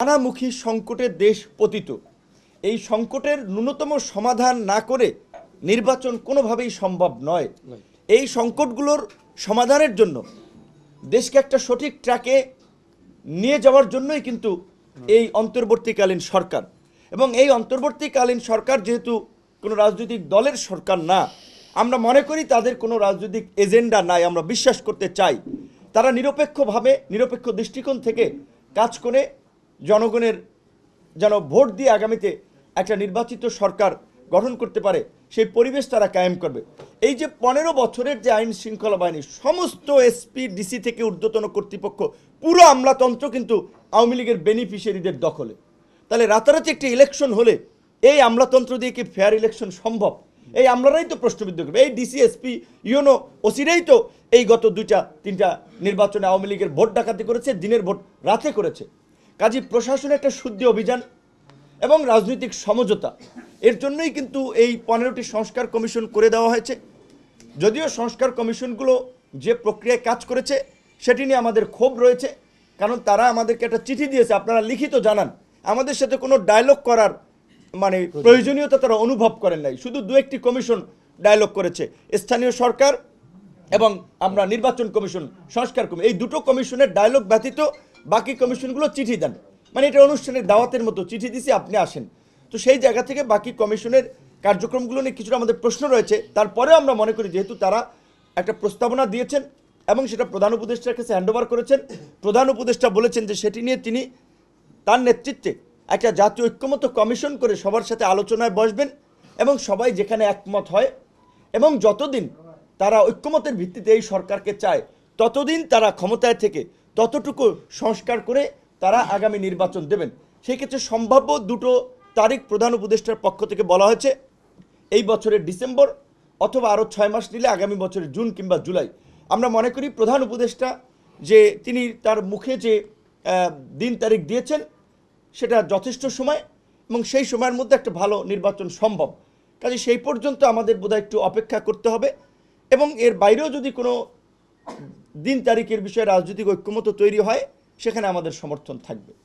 নানামুখী সংকটে দেশ পতিত। এই সংকটের ন্যূনতম সমাধান না করে নির্বাচন কোনোভাবেই সম্ভব নয়। এই সংকটগুলোর সমাধানের জন্য দেশকে একটা সঠিক ট্র্যাকে নিয়ে যাওয়ার জন্যই কিন্তু এই অন্তর্বর্তীকালীন সরকার। এবং এই অন্তর্বর্তীকালীন সরকার যেহেতু কোনো রাজনৈতিক দলের সরকার না, আমরা মনে করি তাদের কোনো রাজনৈতিক এজেন্ডা নাই, আমরা বিশ্বাস করতে চাই। তারা নিরপেক্ষভাবে, নিরপেক্ষ দৃষ্টিকোণ থেকে কাজ করে জনগণের যেন ভোট দিয়ে আগামীতে একটা নির্বাচিত সরকার গঠন করতে পারে, সেই পরিবেশ তারা কায়েম করবে। এই যে পনেরো বছরের যে আইন শৃঙ্খলা বাহিনী, সমস্ত এসপি, ডিসি থেকে ঊর্ধ্বতন কর্তৃপক্ষ, পুরো আমলাতন্ত্র কিন্তু আওয়ামী লীগের বেনিফিশিয়ারিদের দখলে। তাহলে রাতারাতি একটি ইলেকশন হলে এই আমলাতন্ত্র দিয়ে কি ফেয়ার ইলেকশন সম্ভব? এই আমলারাই তো প্রশ্নবিদ্ধ করবে। এই ডিসি, এসপি ইউনো ওসিরাই তো এই গত দুইটা, তিনটা নির্বাচনে আওয়ামী লীগের ভোট ডাকাতি করেছে, দিনের ভোট রাতে করেছে। কাজী প্রশাসনের একটা শুদ্ধি অভিযান এবং রাজনৈতিক সমঝোতা। এর জন্যই কিন্তু এই পনেরোটি সংস্কার কমিশন করে দেওয়া হয়েছে। যদিও সংস্কার কমিশনগুলো যে প্রক্রিয়ায় কাজ করেছে, সেটি নিয়ে আমাদের ক্ষোভ রয়েছে। কারণ তারা আমাদেরকে একটা চিঠি দিয়েছে, আপনারা লিখিত জানান। আমাদের সাথে কোনো ডায়লগ করার মানে প্রয়োজনীয়তা তারা অনুভব করেন নাই। শুধু দু একটি কমিশন ডায়লগ করেছে, স্থানীয় সরকার এবং আমরা নির্বাচন কমিশন, সংস্কার কমিশন। এই দুটো কমিশনের ডায়লগ ব্যতীত বাকি কমিশনগুলো চিঠি দেন। মানে এটা অনুষ্ঠানের দাওয়াতের মতো চিঠি দিছি, আপনি আসেন। তো সেই জায়গা থেকে বাকি কমিশনের কার্যক্রমগুলো নিয়ে কিছুটা আমাদের প্রশ্ন রয়েছে। তারপরেও আমরা মনে করি যেহেতু তারা একটা প্রস্তাবনা দিয়েছেন এবং সেটা প্রধান উপদেষ্টার কাছে হ্যান্ডওভার করেছেন, প্রধান উপদেষ্টা বলেছেন যে সেটি নিয়ে তিনি তার নেতৃত্বে একটা জাতীয় ঐক্যমত কমিশন করে সবার সাথে আলোচনায় বসবেন এবং সবাই যেখানে একমত হয় এবং যতদিন তারা ঐক্যমতের ভিত্তিতে এই সরকারকে চায়, ততদিন তারা ক্ষমতায় থেকে ততটুকু সংস্কার করে তারা আগামী নির্বাচন দেবেন। সেই ক্ষেত্রে সম্ভাব্য দুটো তারিখ প্রধান উপদেষ্টার পক্ষ থেকে বলা হয়েছে, এই বছরের ডিসেম্বর অথবা আরও ছয় মাস নিলে আগামী বছরের জুন কিংবা জুলাই। আমরা মনে করি প্রধান উপদেষ্টা যে তিনি তার মুখে যে দিন তারিখ দিয়েছেন, সেটা যথেষ্ট সময় এবং সেই সময়ের মধ্যে একটা ভালো নির্বাচন সম্ভব। কাজে সেই পর্যন্ত আমাদের বোধহয় একটু অপেক্ষা করতে হবে এবং এর বাইরেও যদি কোনো দিন তারিখের বিষয়ে রাজনৈতিক ঐক্যমত তৈরি হয় সেখানে আমাদের সমর্থন থাকবে।